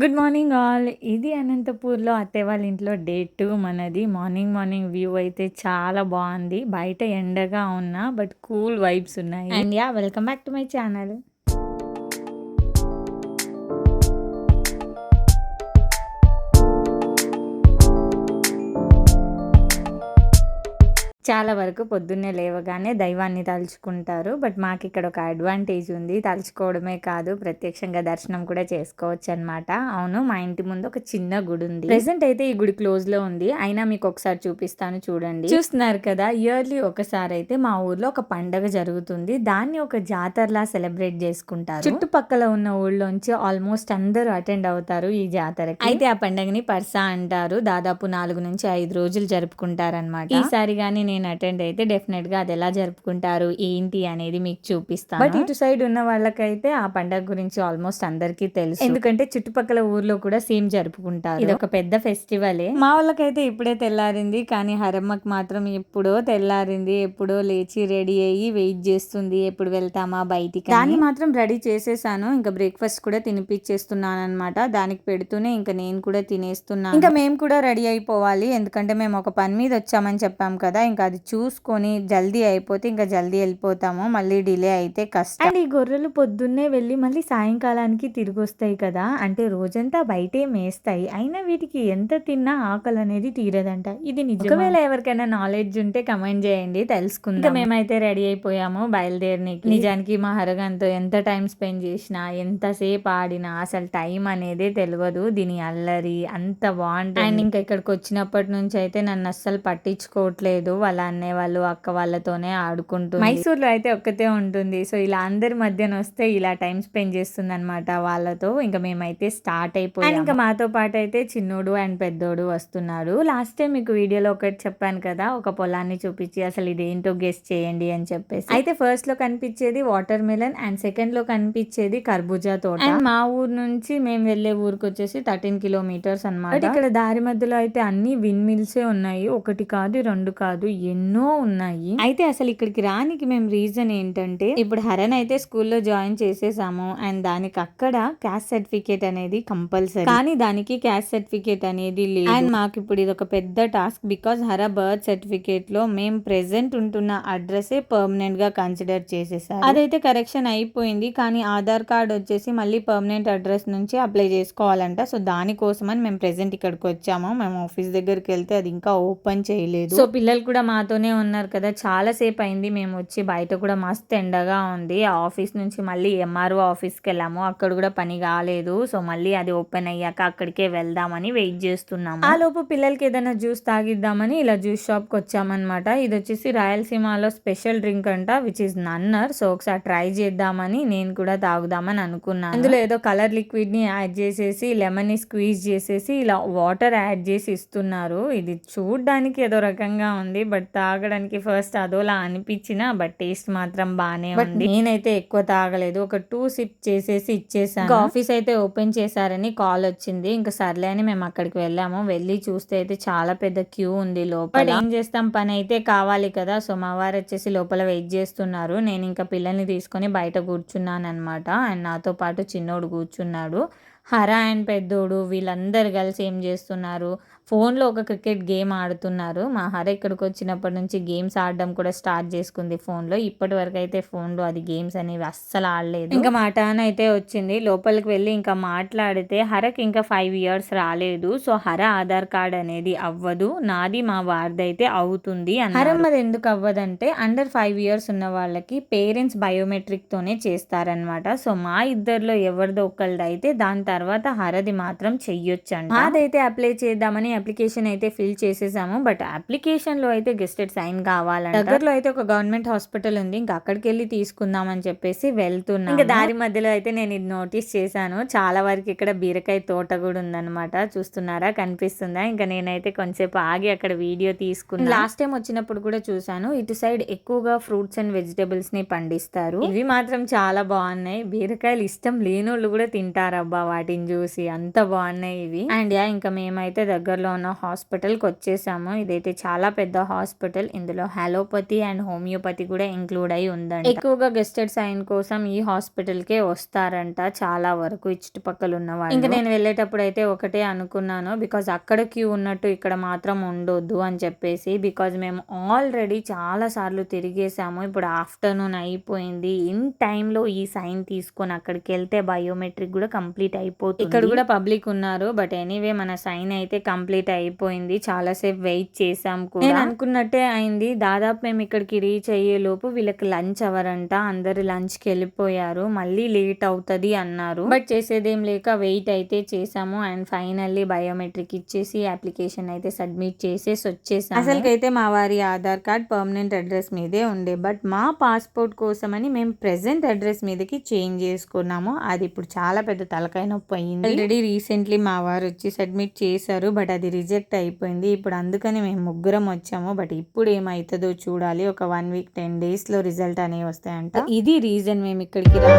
Good morning all ఇది అనంతపూర్లో అత్తయ్య వాళ్ళ ఇంట్లో డే టూ మనది. మార్నింగ్ మార్నింగ్ వ్యూ అయితే చాలా బాగుంది. బయట ఎండగా ఉన్నా బట్ కూల్ వైబ్స్ ఉన్నాయి. And yeah welcome back to my channel చాలా వరకు పొద్దున్నే లేవగానే దైవాన్ని తలుచుకుంటారు. బట్ మాకు ఇక్కడ ఒక అడ్వాంటేజ్ ఉంది. తలుచుకోవడమే కాదు ప్రత్యక్షంగా దర్శనం కూడా చేసుకోవచ్చు అనమాట అవును మా ఇంటి ముందు ఒక చిన్న గుడి ఉంది ప్రెసెంట్ అయితే ఈ గుడి క్లోజ్లో ఉంది. అయినా మీకు ఒకసారి చూపిస్తాను చూడండి. చూస్తున్నారు కదా ఇయర్లీ ఒకసారి అయితే మా ఊర్లో ఒక పండగ జరుగుతుంది. దాన్ని ఒక జాతరలా సెలబ్రేట్ చేసుకుంటారు. చుట్టుపక్కల ఉన్న ఊళ్ళోంచి ఆల్మోస్ట్ అందరూ అటెండ్ అవుతారు ఈ జాతరకి. అయితే ఆ పండగని పర్సా అంటారు. దాదాపు నాలుగు నుంచి ఐదు రోజులు జరుపుకుంటారనమాట ఈసారి గానీ నేను నేను అటెండ్ అయితే డెఫినెట్గా అది ఎలా జరుపుకుంటారు ఏంటి అనేది మీకు చూపిస్తాను. బట్ ఇటు సైడ్ ఉన్న వాళ్ళకైతే ఆ పండగ గురించి ఆల్మోస్ట్ అందరికీ తెలుసు. ఎందుకంటే చుట్టుపక్కల ఊర్లో కూడా సేమ్ జరుపుకుంటారు. ఇది ఒక పెద్ద ఫెస్టివలే మా వాళ్ళకైతే ఇప్పుడే తెల్లారింది కానీ హరమ్మకి మాత్రం ఎప్పుడో తెల్లారింది ఎప్పుడో లేచి రెడీ అయ్యి వెయిట్ చేస్తుంది ఎప్పుడు వెళ్తామా బయటికి దాన్ని మాత్రం రెడీ చేసేసాను ఇంకా బ్రేక్ఫాస్ట్ కూడా తినిపించేస్తున్నాను అనమాట దానికి పెడుతూనే ఇంకా నేను కూడా తినేస్తున్నాను. ఇంకా మేము కూడా రెడీ అయిపోవాలి ఎందుకంటే మేము ఒక పని మీద వచ్చామని చెప్పాం కదా ఇంకా అది చూసుకొని జల్దీ అయిపోతే ఇంకా జల్దీ వెళ్ళిపోతాము. మళ్ళీ డిలే అయితే కష్టం. అండ్ ఈ గొర్రెలు పొద్దున్నే వెళ్ళి మళ్ళీ సాయంకాలానికి తిరిగి వస్తాయి కదా. అంటే రోజంతా బయటే మేస్తాయి. అయినా వీటికి ఎంత తిన్నా ఆకలి అనేది తీరదంట. ఇది నిజమేళ ఎవరికైనా నాలెడ్జ్ ఉంటే కమెంట్ చేయండి. తెలుసుకుందాం. మేమైతే రెడీ అయిపోయాము బయలుదేరినికి. నిజానికి మా హరగంతో ఎంత టైం స్పెండ్ చేసినా ఎంతసేపు ఆడినా అసలు టైం అనేదే తెలియదు దీని అల్లరి అంత బాగుంటుంది అండ్ ఇంకా ఇక్కడికి వచ్చినప్పటి నుంచి అయితే నన్ను అస్సలు పట్టించుకోవట్లేదు. వాళ్ళ వాళ్ళ అన్నయ్య వాళ్ళు అక్క వాళ్ళతోనే ఆడుకుంటూ మైసూర్లో అయితే ఒక్కతే ఉంటుంది. సో ఇలా అందరి మధ్యన వస్తే ఇలా టైం స్పెండ్ చేస్తుంది అనమాట వాళ్ళతో. ఇంకా మేమైతే స్టార్ట్ అయిపోయాం ఇంకా మాతో పాటు అయితే చిన్నోడు అండ్ పెద్దోడు వస్తున్నాడు లాస్ట్ టైం మీకు వీడియోలో ఒకటి చెప్పాను కదా ఒక పొలాన్ని చూపించి అసలు ఇదేంటో గెస్ట్ చేయండి అని చెప్పేసి. అయితే ఫస్ట్లో కనిపించేది వాటర్ మిలన్ అండ్ సెకండ్లో కనిపించేది కర్బూజా తోట. అండ్ మా ఊరు నుంచి మేము వెళ్ళే ఊరికి వచ్చేసి థర్టీన్ కిలోమీటర్స్ అనమాట ఇక్కడ దారి మధ్యలో అయితే అన్ని విన్ మిల్సే ఉన్నాయి. ఒకటి కాదు రెండు కాదు ఎన్నో ఉన్నాయి. అయితే అసలు ఇక్కడికి రానికి మేము రీజన్ ఏంటంటే ఇప్పుడు హరన్ అయితే స్కూల్లో జాయిన్ చేసేసాము అండ్ దానికి అక్కడ క్యాస్ట్ సర్టిఫికేట్ అనేది కంపల్సరీ. కానీ దానికి క్యాస్ట్ సర్టిఫికేట్ అనేది లేదు. అండ్ మాకు ఇప్పుడు ఇది ఒక పెద్ద టాస్క్ బికాస్ హర బర్త్ సర్టిఫికేట్లో మేము ప్రెసెంట్ ఉంటున్న అడ్రస్ పర్మనెంట్గా కన్సిడర్ చేసేసారు. అదైతే కరెక్షన్ అయిపోయింది. కానీ ఆధార్ కార్డ్ వచ్చేసి మళ్ళీ పర్మనెంట్ అడ్రస్ నుంచి అప్లై చేసుకోవాలంట. సో దానికోసమని మేము ప్రెసెంట్ ఇక్కడికి వచ్చాము. మేము ఆఫీస్ దగ్గరికి వెళ్తే అది ఇంకా ఓపెన్ చేయలేదు. సో పిల్లలు కూడా మాతోనే ఉన్నారు కదా. చాలాసేపు అయింది మేము వచ్చి బయట కూడా మస్తు ఎండగా ఉంది. ఆఫీస్ నుంచి మళ్ళీ ఎంఆర్ఓ ఆఫీస్కి వెళ్ళాము అక్కడ కూడా పని కాలేదు. సో మళ్ళీ అది ఓపెన్ అయ్యాక అక్కడికే వెళ్దామని వెయిట్ చేస్తున్నాము. ఆ లోపు పిల్లలకి ఏదైనా జ్యూస్ తాగిద్దామని ఇలా జ్యూస్ షాప్కి వచ్చామన్నమాట. ఇది వచ్చేసి రాయలసీమలో స్పెషల్ డ్రింక్ అంట విచ్ ఇస్ నన్నర్ సో ఒకసారి ట్రై చేద్దామని నేను కూడా తాగుదామని అనుకున్నాను. అందులో ఏదో కలర్ లిక్విడ్ని యాడ్ చేసేసి లెమన్ని స్క్వీజ్ చేసేసి ఇలా వాటర్ యాడ్ చేసి ఇస్తున్నారు. ఇది చూడడానికి ఏదో రకంగా ఉంది బట్ తాగడానికి ఫస్ట్ అదోలా అనిపించిన బట్ టేస్ట్ మాత్రం బానే ఉంది. నేనైతే ఎక్కువ తాగలేదు. ఒక టూ సిప్ చేసేసి ఇచ్చేసాను. ఆఫీస్ అయితే ఓపెన్ చేశారని కాల్ వచ్చింది. ఇంకా సర్లే అని మేము అక్కడికి వెళ్ళాము. వెళ్ళి చూస్తే అయితే చాలా పెద్ద క్యూ ఉంది లోపల. ఏం చేస్తాం? పని అయితే కావాలి కదా. సో మా వారు వచ్చేసి లోపల వెయిట్ చేస్తున్నారు. నేను ఇంకా పిల్లల్ని తీసుకొని బయట కూర్చున్నాను అనమాట అండ్ నాతో పాటు చిన్నోడు కూర్చున్నాడు. హర అండ్ పెద్దోడు వీళ్ళందరు కలిసి ఏం చేస్తున్నారు? ఫోన్లో ఒక క్రికెట్ గేమ్ ఆడుతున్నారు. మా హర ఇక్కడికి వచ్చినప్పటి నుంచి గేమ్స్ ఆడడం కూడా స్టార్ట్ చేసుకుంది ఫోన్లో. ఇప్పటి వరకు అయితే ఫోన్లో అది గేమ్స్ అనేవి అస్సలు ఆడలేదు. ఇంకా మా టర్న్ అయితే వచ్చింది. లోపలికి వెళ్ళి ఇంకా మాట్లాడితే హరకి ఇంకా ఫైవ్ ఇయర్స్ రాలేదు. సో హర ఆధార్ కార్డ్ అనేది అవ్వదు. నాది మా వారిది అయితే అవుతుంది హరమ్మది ఎందుకు అవ్వదంటే అండర్ ఫైవ్ ఇయర్స్ ఉన్న వాళ్ళకి పేరెంట్స్ బయోమెట్రిక్ తోనే చేస్తారనమాట సో మా ఇద్దరిలో ఎవరిదో ఒకళ్ళది అయితే దాని తర్వాత హరది మాత్రం చెయ్యొచ్చు అంట అదైతే అప్లై చేద్దామని అప్లికేషన్ అయితే ఫిల్ చేసేసాము. బట్ అప్లికేషన్లో అయితే గెస్టెడ్ సైన్ కావాలంట. దగ్గరలో అయితే ఒక గవర్నమెంట్ హాస్పిటల్ ఉంది. ఇంకా అక్కడికి వెళ్ళి తీసుకుందాం అని చెప్పేసి వెళ్తున్నా ఇంకా దారి మధ్యలో అయితే నేను ఇది నోటీస్ చేశాను. చాలా వరకు ఇక్కడ బీరకాయ తోట కూడా ఉందన్నమాట. చూస్తున్నారా? కనిపిస్తుందా? ఇంకా నేనైతే కొంచెంసేపు ఆగి అక్కడ వీడియో తీసుకున్నా. లాస్ట్ టైం వచ్చినప్పుడు కూడా చూసాను ఇటు సైడ్ ఎక్కువగా ఫ్రూట్స్ అండ్ వెజిటేబుల్స్ని పండిస్తారు. ఇవి మాత్రం చాలా బాగున్నాయి. బీరకాయలు ఇష్టం లేనోళ్ళు కూడా తింటారబ్బా వాటిని చూసి అంత బాగున్నాయి ఇవి. అండ్ యా ఇంకా మేమైతే దగ్గరలో ఉన్న హాస్పిటల్కి వచ్చేసాము. ఇదైతే చాలా పెద్ద హాస్పిటల్. ఇందులో హాలోపతి అండ్ హోమియోపతి కూడా ఇంక్లూడ్ అయి ఉందండి ఎక్కువగా గెస్టెడ్ సైన్ కోసం ఈ హాస్పిటల్ కే వస్తారంట చాలా వరకు ఈ చుట్టుపక్కల ఉన్న వాళ్ళు. ఇంకా నేను వెళ్ళేటప్పుడు అయితే ఒకటే అనుకున్నాను బికాజ్ అక్కడ క్యూ ఉన్నట్టు ఇక్కడ మాత్రం ఉండొద్దు అని చెప్పేసి బికాజ్ మేము ఆల్రెడీ చాలా సార్లు తిరిగేసాము. ఇప్పుడు ఆఫ్టర్నూన్ అయిపోయింది. ఇన్ టైంలో ఈ సైన్ తీసుకొని అక్కడికి వెళ్తే బయోమెట్రిక్ కూడా కంప్లీట్ అయిపోతుంది. ఇక్కడ కూడా పబ్లిక్ ఉన్నారు. బట్ ఎనీవే మన సైన్ అయితే కంప్లీట్ అయిపోయింది. చాలా సేపు వెయిట్ చేసాం కూడా. నేను అనుకున్నట్టే అయింది. దాదాపు మేము ఇక్కడికి రీచ్ అయ్యే లోపు వీళ్ళకి లంచ్ అవర్ అంట అందరు లంచ్కి వెళ్ళిపోయారు. మళ్ళీ లేట్ అవుతది అన్నారు. బట్ చేసేదేం లేక వెయిట్ అయితే చేసాము అండ్ ఫైనల్లీ బయోమెట్రిక్ ఇచ్చేసి అప్లికేషన్ అయితే సబ్మిట్ చేసేసి వచ్చేసాము. అసలుకైతే మా వారి ఆధార్ కార్డ్ పర్మనెంట్ అడ్రస్ మీదే ఉండే. బట్ మా పాస్పోర్ట్ కోసమని మేము ప్రెసెంట్ అడ్రస్ మీదకి చేంజ్ చేసుకున్నాము. అది ఇప్పుడు చాలా పెద్ద తలకాయ నొప్పి అయింది ఆల్రెడీ రీసెంట్లీ మా వారు వచ్చి సబ్మిట్ చేశారు బట్ అది రిజెక్ట్ అయిపోయింది. ఇప్పుడు అందుకని మేము ముగ్గురం వచ్చాము బట్ ఇప్పుడు ఏమవుతుందో చూడాలి. ఒక వన్ వీక్ టెన్ డేస్లో రిజల్ట్ అనేవి వస్తాయంట. ఇది రీజన్ మేము ఇక్కడికి రా